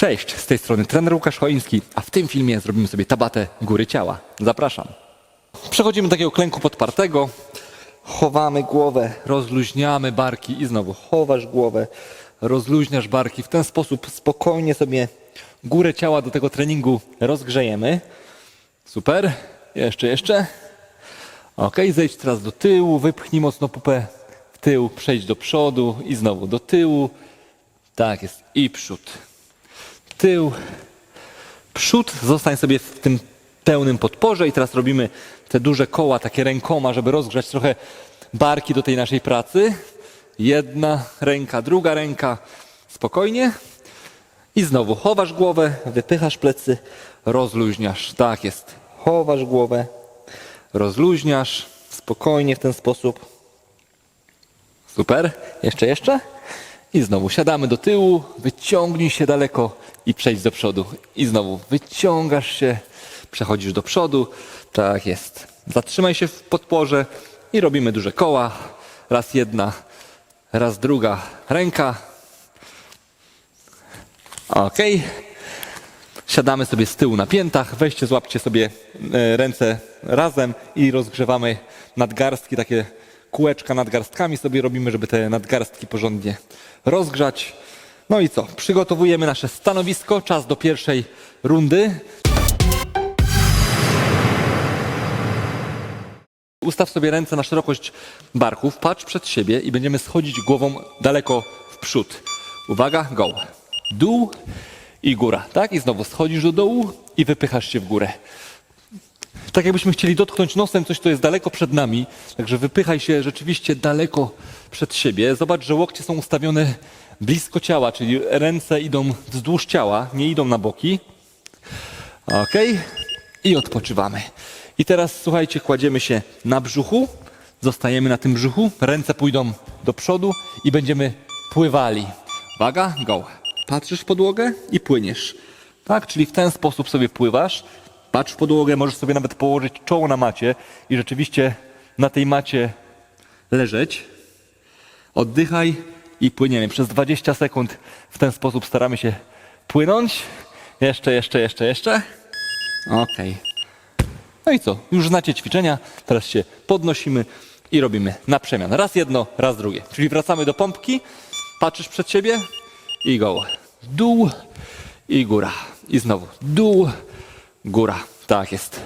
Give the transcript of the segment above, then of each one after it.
Cześć, z tej strony trener Łukasz Choiński, a w tym filmie zrobimy sobie tabatę góry ciała. Zapraszam. Przechodzimy do takiego klęku podpartego. Chowamy głowę, rozluźniamy barki i znowu chowasz głowę, rozluźniasz barki. W ten sposób spokojnie sobie górę ciała do tego treningu rozgrzejemy. Super. Jeszcze, jeszcze. Ok, zejdź teraz do tyłu, wypchnij mocno pupę w tył, przejdź do przodu i znowu do tyłu. Tak jest. I przód. Tył. Przód. Zostań sobie w tym pełnym podporze i teraz robimy te duże koła, takie rękoma, żeby rozgrzać trochę barki do tej naszej pracy. Jedna ręka, druga ręka. Spokojnie. I znowu chowasz głowę, wypychasz plecy, rozluźniasz. Tak jest. Chowasz głowę, rozluźniasz. Spokojnie w ten sposób. Super. Jeszcze, jeszcze. I znowu siadamy do tyłu, wyciągnij się daleko i przejdź do przodu. I znowu wyciągasz się, przechodzisz do przodu. Tak jest. Zatrzymaj się w podporze i robimy duże koła. Raz jedna, raz druga ręka. Ok. Siadamy sobie z tyłu na piętach. Weźcie, złapcie sobie e, ręce razem i rozgrzewamy nadgarstki, takie kółeczka nadgarstkami sobie robimy, żeby te nadgarstki porządnie rozgrzać. No i co? Przygotowujemy nasze stanowisko. Czas do pierwszej rundy. Ustaw sobie ręce na szerokość barków, patrz przed siebie i będziemy schodzić głową daleko w przód. Uwaga, go. Dół i góra, tak? I znowu schodzisz do dołu i wypychasz się w górę. Tak jakbyśmy chcieli dotknąć nosem coś, co jest daleko przed nami, także wypychaj się rzeczywiście daleko przed siebie. Zobacz, że łokcie są ustawione blisko ciała, czyli ręce idą wzdłuż ciała, nie idą na boki. Ok. I odpoczywamy. I teraz słuchajcie, kładziemy się na brzuchu, zostajemy na tym brzuchu, ręce pójdą do przodu i będziemy pływali. Uwaga, go. Patrzysz w podłogę i płyniesz. Tak, czyli w ten sposób sobie pływasz. Patrz w podłogę, możesz sobie nawet położyć czoło na macie i rzeczywiście na tej macie leżeć. Oddychaj i płyniemy. Przez 20 sekund w ten sposób staramy się płynąć. Jeszcze, jeszcze, jeszcze, jeszcze. Okej. No i co? Już znacie ćwiczenia. Teraz się podnosimy i robimy na przemian. Raz jedno, raz drugie. Czyli wracamy do pompki, patrzysz przed siebie i go. Dół i góra. I znowu dół, góra. Tak jest.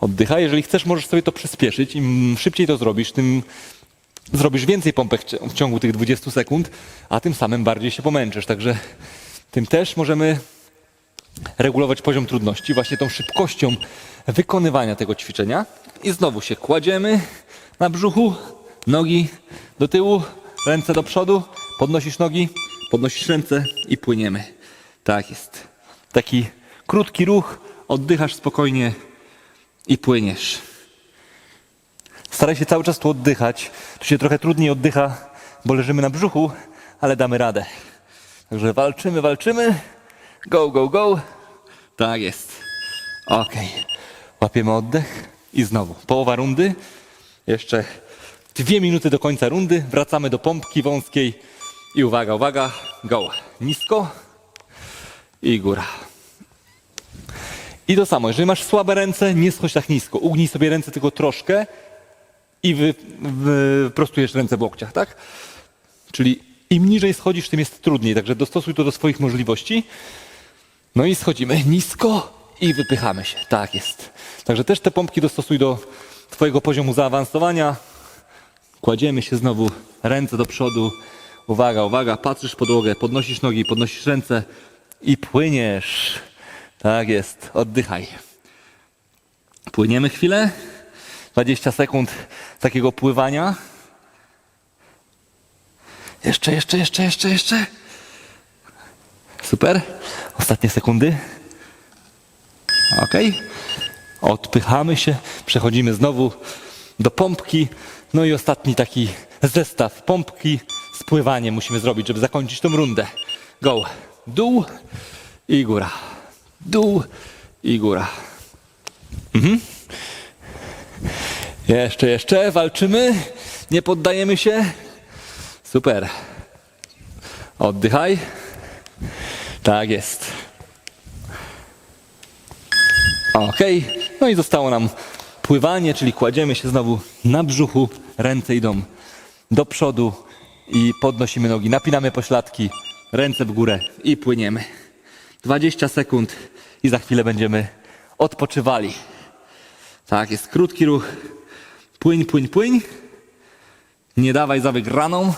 Oddychaj. Jeżeli chcesz, możesz sobie to przyspieszyć. Im szybciej to zrobisz, tym zrobisz więcej pompek w ciągu tych 20 sekund, a tym samym bardziej się pomęczysz. Także tym też możemy regulować poziom trudności właśnie tą szybkością wykonywania tego ćwiczenia. I znowu się kładziemy na brzuchu, nogi do tyłu, ręce do przodu, podnosisz nogi, podnosisz ręce i płyniemy. Tak jest. Taki krótki ruch, oddychasz spokojnie i płyniesz. Staraj się cały czas tu oddychać. Tu się trochę trudniej oddycha, bo leżymy na brzuchu, ale damy radę. Także walczymy, walczymy. Go, go, go. Tak jest. Ok. Łapiemy oddech i znowu połowa rundy. Jeszcze dwie minuty do końca rundy. Wracamy do pompki wąskiej. I uwaga, uwaga. Go. Nisko i góra. I to samo, jeżeli masz słabe ręce, nie schodź tak nisko. Ugnij sobie ręce tylko troszkę i wy, wyprostujesz ręce w łokciach, tak? Czyli im niżej schodzisz, tym jest trudniej, także dostosuj to do swoich możliwości. No i schodzimy nisko i wypychamy się. Tak jest. Także też te pompki dostosuj do Twojego poziomu zaawansowania. Kładziemy się znowu, ręce do przodu. Uwaga, uwaga, patrzysz podłogę, podnosisz nogi, podnosisz ręce i płyniesz. Tak jest, oddychaj. Płyniemy chwilę. 20 sekund takiego pływania. Jeszcze, jeszcze, jeszcze, jeszcze, jeszcze. Super. Ostatnie sekundy. Ok. Odpychamy się, przechodzimy znowu do pompki. No i ostatni taki zestaw pompki z pływaniem musimy zrobić, żeby zakończyć tą rundę. Go. Dół i góra. Dół i góra. Mhm. Jeszcze, jeszcze, walczymy. Nie poddajemy się. Super. Oddychaj. Tak jest. Okej, no i zostało nam pływanie, czyli kładziemy się znowu na brzuchu, ręce idą do przodu i podnosimy nogi, napinamy pośladki, ręce w górę i płyniemy. 20 sekund i za chwilę będziemy odpoczywali. Tak, jest krótki ruch. Płyń, płyń, płyń. Nie dawaj za wygraną.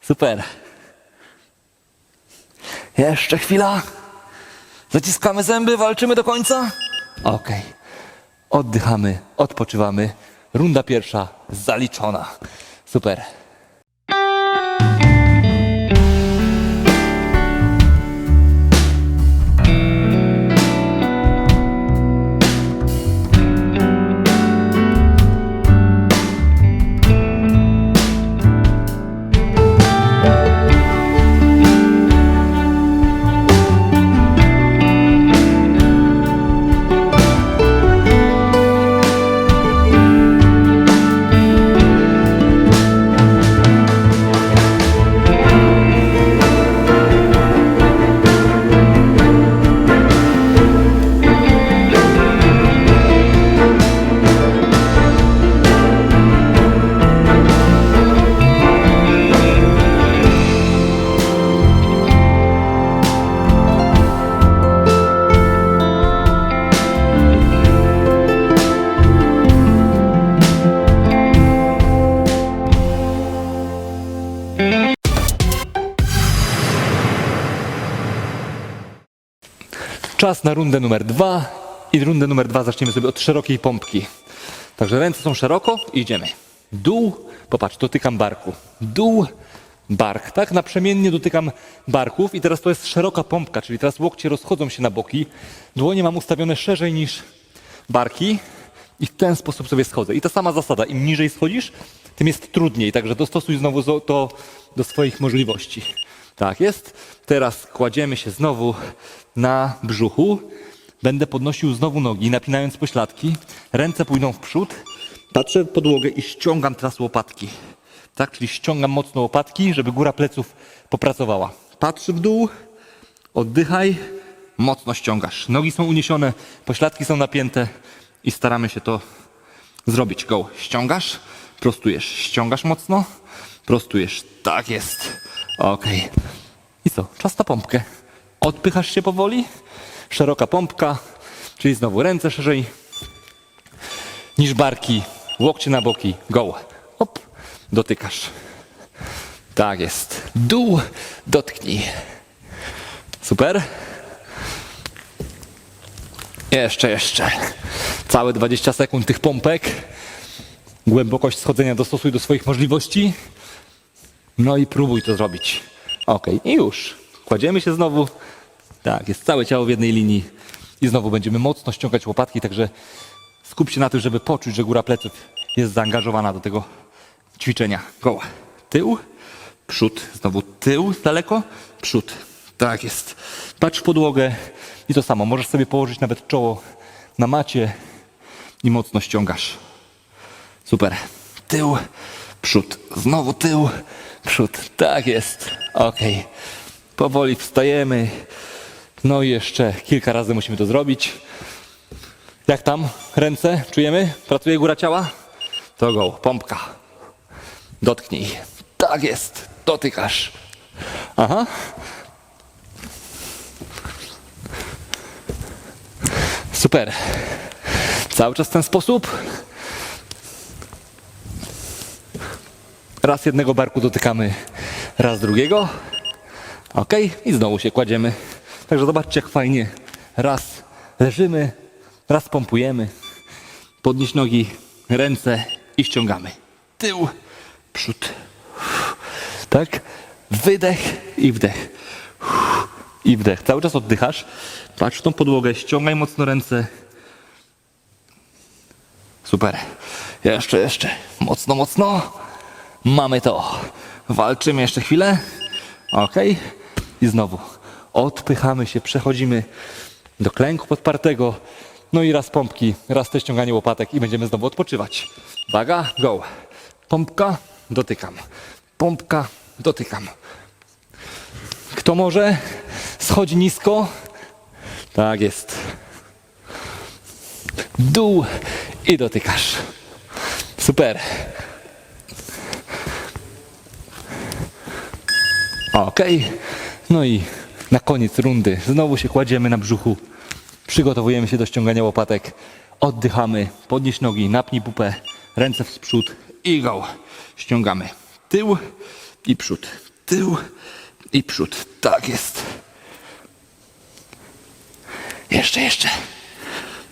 Super. Jeszcze chwila. Zaciskamy zęby, walczymy do końca. Okej. Oddychamy, odpoczywamy. Runda pierwsza zaliczona. Super. Czas na rundę numer dwa i rundę numer dwa zaczniemy sobie od szerokiej pompki. Także ręce są szeroko i idziemy. Dół, popatrz, dotykam barku. Dół, bark, tak? Naprzemiennie dotykam barków i teraz to jest szeroka pompka, czyli teraz łokcie rozchodzą się na boki. Dłonie mam ustawione szerzej niż barki i w ten sposób sobie schodzę. I ta sama zasada, im niżej schodzisz, tym jest trudniej, także dostosuj znowu to do swoich możliwości. Tak jest. Teraz kładziemy się znowu na brzuchu. Będę podnosił znowu nogi, napinając pośladki. Ręce pójdą w przód. Patrzę w podłogę i ściągam teraz łopatki. Tak, czyli ściągam mocno łopatki, żeby góra pleców popracowała. Patrz w dół, oddychaj, mocno ściągasz. Nogi są uniesione, pośladki są napięte i staramy się to zrobić. Go. Ściągasz, prostujesz. Ściągasz mocno, prostujesz. Tak jest. Okej. I co? Czas na pompkę. Odpychasz się powoli. Szeroka pompka, czyli znowu ręce szerzej niż barki. Łokcie na boki. Go. Hop. Dotykasz. Tak jest. Dół. Dotknij. Super. Jeszcze, jeszcze. Całe 20 sekund tych pompek. Głębokość schodzenia dostosuj do swoich możliwości. No i próbuj to zrobić. Ok, i już. Kładziemy się znowu. Tak, jest całe ciało w jednej linii. I znowu będziemy mocno ściągać łopatki, także skup się na tym, żeby poczuć, że góra pleców jest zaangażowana do tego ćwiczenia. Go. Tył, przód, znowu tył daleko, przód. Tak jest. Patrz w podłogę i to samo. Możesz sobie położyć nawet czoło na macie i mocno ściągasz. Super. Tył, przód. Znowu tył, przód. Tak jest. Okej. Powoli wstajemy. No i jeszcze kilka razy musimy to zrobić. Jak tam? Ręce? Czujemy? Pracuje góra ciała? To go. Pompka. Dotknij. Tak jest. Dotykasz. Aha. Super. Cały czas w ten sposób. Raz jednego barku dotykamy, raz drugiego. Ok, i znowu się kładziemy. Także zobaczcie, jak fajnie. Raz leżymy, raz pompujemy. Podnieś nogi, ręce i ściągamy. Tył, przód. Tak? Wydech i wdech. I wdech. Cały czas oddychasz. Patrz w tą podłogę, ściągaj mocno ręce. Super. Jeszcze, jeszcze. Mocno, mocno. Mamy to. Walczymy jeszcze chwilę. Ok. I znowu odpychamy się, przechodzimy do klęku podpartego. No i raz pompki, raz te ściąganie łopatek i będziemy znowu odpoczywać. Uwaga, go. Pompka, dotykam. Pompka, dotykam. Kto może, schodzi nisko. Tak jest. Dół i dotykasz. Super. Okej. No i na koniec rundy znowu się kładziemy na brzuchu. Przygotowujemy się do ściągania łopatek. Oddychamy. Podnieś nogi, napnij pupę, ręce w przód i go. Ściągamy. Tył i przód. Tył i przód. Tak jest. Jeszcze, jeszcze.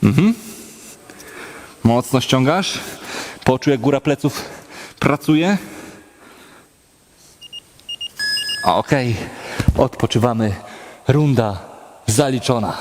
Mhm. Mocno ściągasz. Poczuj, jak góra pleców pracuje. Okej, odpoczywamy. Runda zaliczona.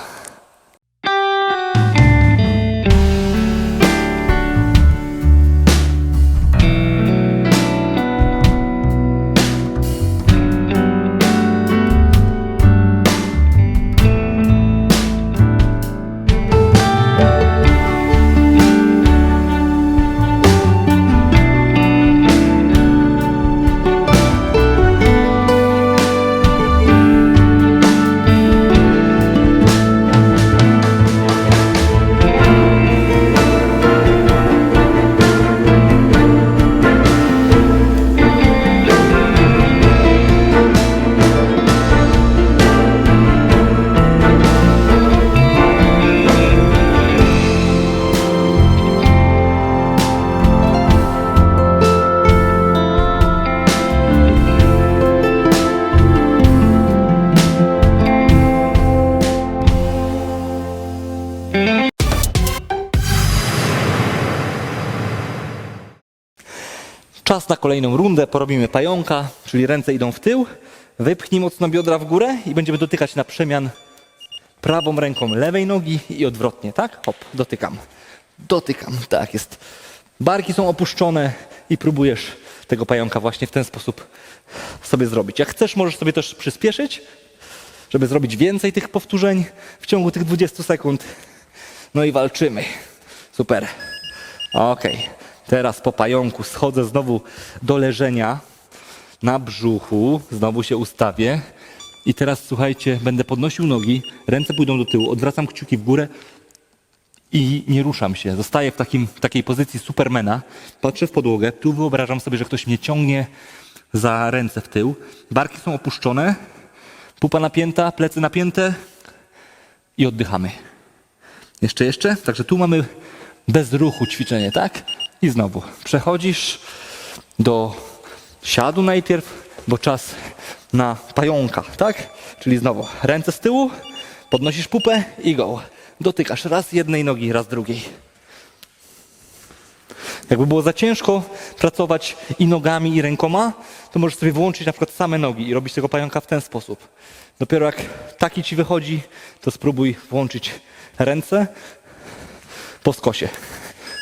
Kolejną rundę. Porobimy pająka, czyli ręce idą w tył. Wypchnij mocno biodra w górę i będziemy dotykać na przemian prawą ręką lewej nogi i odwrotnie, tak? Hop, dotykam. Dotykam, tak jest. Barki są opuszczone i próbujesz tego pająka właśnie w ten sposób sobie zrobić. Jak chcesz, możesz sobie też przyspieszyć, żeby zrobić więcej tych powtórzeń w ciągu tych 20 sekund. No i walczymy. Super. Okej. Teraz po pająku schodzę znowu do leżenia na brzuchu. Znowu się ustawię. I teraz słuchajcie, będę podnosił nogi, ręce pójdą do tyłu, odwracam kciuki w górę i nie ruszam się. Zostaję w takim, takiej pozycji supermana. Patrzę w podłogę. Tu wyobrażam sobie, że ktoś mnie ciągnie za ręce w tył. Barki są opuszczone, pupa napięta, plecy napięte i oddychamy. Jeszcze, jeszcze. Także tu mamy bez ruchu ćwiczenie, tak? I znowu przechodzisz do siadu najpierw, bo czas na pająka, tak? Czyli znowu ręce z tyłu, podnosisz pupę i go. Dotykasz raz jednej nogi, raz drugiej. Jakby było za ciężko pracować i nogami, i rękoma, to możesz sobie wyłączyć na przykład same nogi i robić tego pająka w ten sposób. Dopiero jak taki ci wychodzi, to spróbuj włączyć ręce po skosie.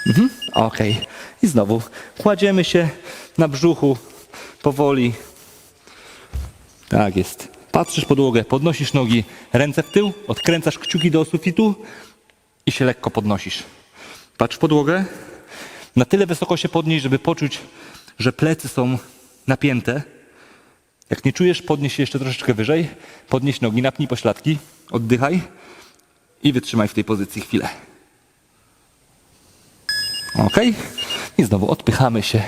Mhm. Okej. I znowu kładziemy się na brzuchu powoli. Tak jest. Patrzysz podłogę, podnosisz nogi, ręce w tył, odkręcasz kciuki do sufitu i się lekko podnosisz. Patrz podłogę. Na tyle wysoko się podnieś, żeby poczuć, że plecy są napięte. Jak nie czujesz, podnieś się jeszcze troszeczkę wyżej. Podnieś nogi, napnij pośladki, oddychaj i wytrzymaj w tej pozycji chwilę. Ok? I znowu odpychamy się.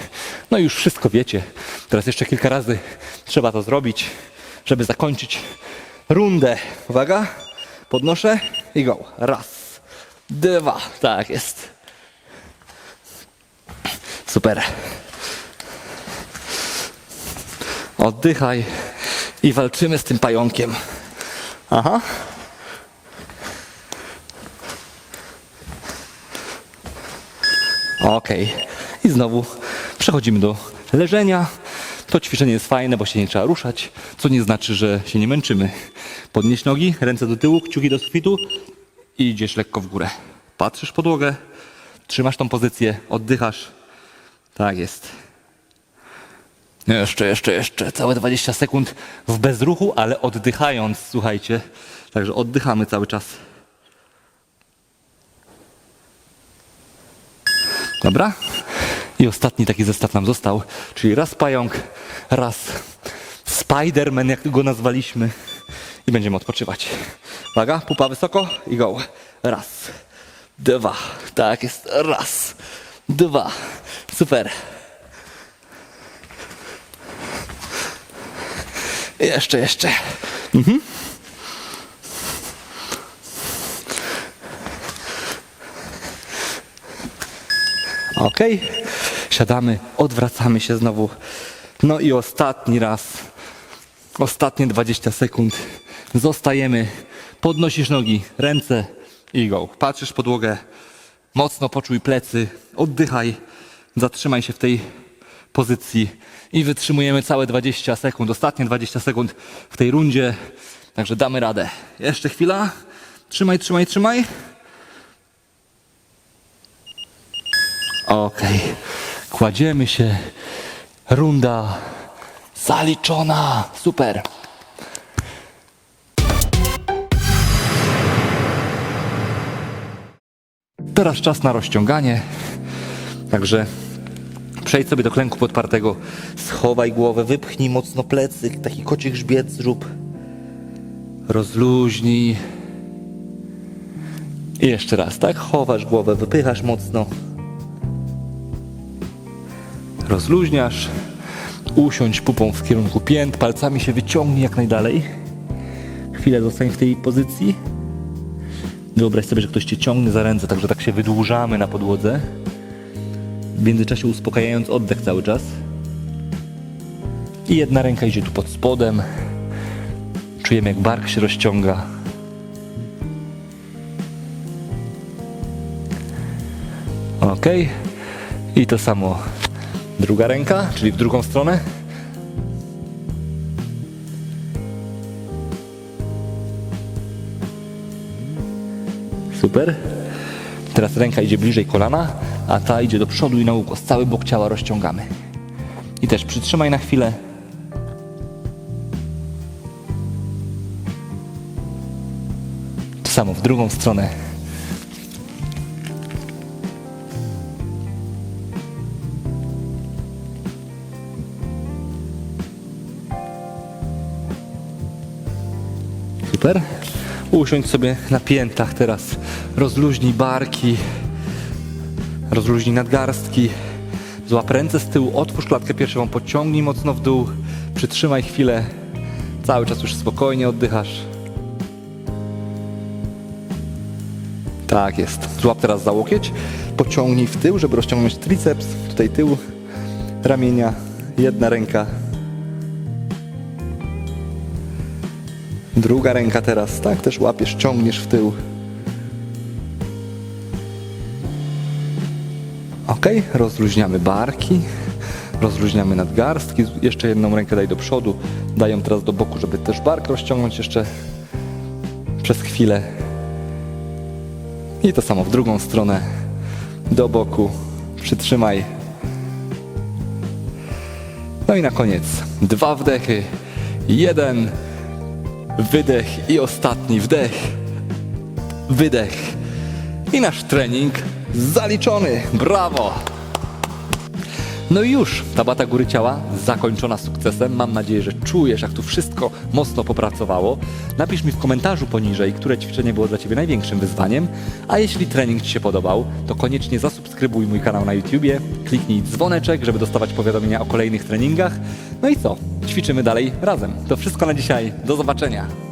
No już wszystko wiecie. Teraz jeszcze kilka razy trzeba to zrobić, żeby zakończyć rundę. Uwaga. Podnoszę i go. Raz, dwa. Tak jest. Super. Oddychaj i walczymy z tym pająkiem. Aha. Okej. I znowu przechodzimy do leżenia. To ćwiczenie jest fajne, bo się nie trzeba ruszać, co nie znaczy, że się nie męczymy. Podnieś nogi, ręce do tyłu, kciuki do sufitu i idziesz lekko w górę. Patrzysz podłogę, trzymasz tą pozycję, oddychasz. Tak jest. Jeszcze, jeszcze, jeszcze. Całe 20 sekund w bezruchu, ale oddychając, słuchajcie. Także oddychamy cały czas. Dobra? I ostatni taki zestaw nam został, czyli raz pająk, raz Spiderman, jak go nazwaliśmy. I będziemy odpoczywać. Uwaga, pupa wysoko i go. Raz, dwa, tak jest, raz, dwa. Super. Jeszcze, jeszcze. Ok, siadamy, odwracamy się znowu. No i ostatni raz, ostatnie 20 sekund. Zostajemy, podnosisz nogi, ręce i go. Patrzysz podłogę, mocno poczuj plecy, oddychaj, zatrzymaj się w tej pozycji i wytrzymujemy całe 20 sekund, ostatnie 20 sekund w tej rundzie. Także damy radę. Jeszcze chwila. Trzymaj, trzymaj, trzymaj. Okej. Kładziemy się. Runda zaliczona. Super. Teraz czas na rozciąganie. Także przejdź sobie do klęku podpartego. Schowaj głowę, wypchnij mocno plecy. Taki koci grzbiet zrób. Rozluźnij. I jeszcze raz, tak? Chowasz głowę, wypychasz mocno rozluźniasz, usiądź pupą w kierunku pięt, palcami się wyciągnij jak najdalej. Chwilę zostań w tej pozycji. Wyobraź sobie, że ktoś cię ciągnie za ręce, także tak się wydłużamy na podłodze. W międzyczasie uspokajając oddech cały czas. I jedna ręka idzie tu pod spodem. Czujemy jak bark się rozciąga. Ok. I to samo druga ręka, czyli w drugą stronę. Super. Teraz ręka idzie bliżej kolana, a ta idzie do przodu i na ukos. Cały bok ciała rozciągamy. I też przytrzymaj na chwilę. To samo w drugą stronę. Super. Usiądź sobie na piętach teraz. Rozluźnij barki. Rozluźnij nadgarstki. Złap ręce z tyłu, otwórz klatkę piersiową, pociągnij mocno w dół. Przytrzymaj chwilę. Cały czas już spokojnie oddychasz. Tak jest. Złap teraz za łokieć. Pociągnij w tył, żeby rozciągnąć triceps. Tutaj tył, ramienia. Jedna ręka Druga ręka teraz, tak, też łapiesz, ciągniesz w tył. Ok, rozluźniamy barki, rozluźniamy nadgarstki, jeszcze jedną rękę daj do przodu, daj ją teraz do boku, żeby też bark rozciągnąć jeszcze przez chwilę. I to samo w drugą stronę, do boku, przytrzymaj. No i na koniec dwa wdechy, jeden wydech i ostatni wdech, wydech. I nasz trening zaliczony. Brawo! No i już, tabata góry ciała zakończona sukcesem. Mam nadzieję, że czujesz, jak tu wszystko mocno popracowało. Napisz mi w komentarzu poniżej, które ćwiczenie było dla Ciebie największym wyzwaniem. A jeśli trening Ci się podobał, to koniecznie zasubskrybuj mój kanał na YouTubie, kliknij dzwoneczek, żeby dostawać powiadomienia o kolejnych treningach. No i co? Ćwiczymy dalej razem. To wszystko na dzisiaj. Do zobaczenia.